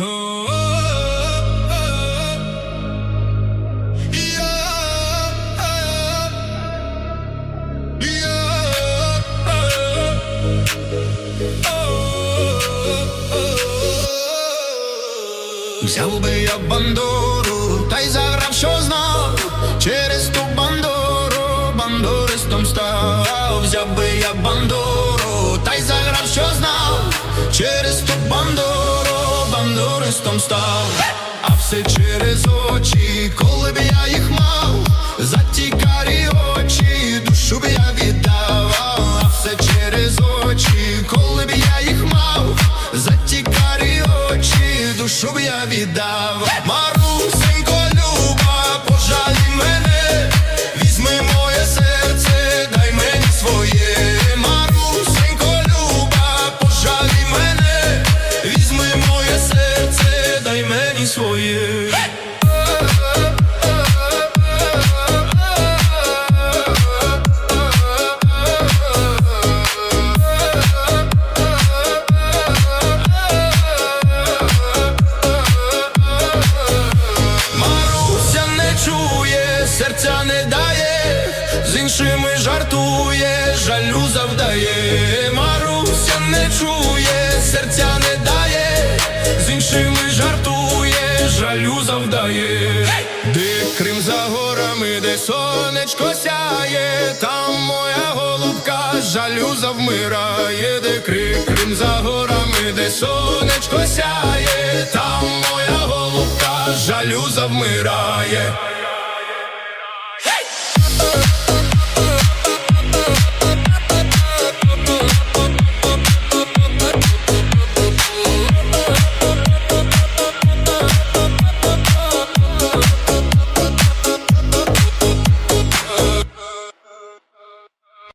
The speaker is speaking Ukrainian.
Взяв би я бандуру, та й заграв, що знав. Через ту бандуру, бандуристом став. Взяв би я бандуру, та й заграв, що знав. Через ту бандуру, бандуристом став. А все через очі, коли б я їх мав. За ті карі очі, душу б я віддав А все через очі, коли б я їх мав. За ті карі очі, душу б я віддав своє серця не дає, з іншими жартує, жалю завдає. Маруся не чує, серця не дає, Де Крим за горами, де сонечко сяє, там моя голубка жалю завмирає, де Крим за горами, де сонечко сяє, там моя голубка жалю завмирає.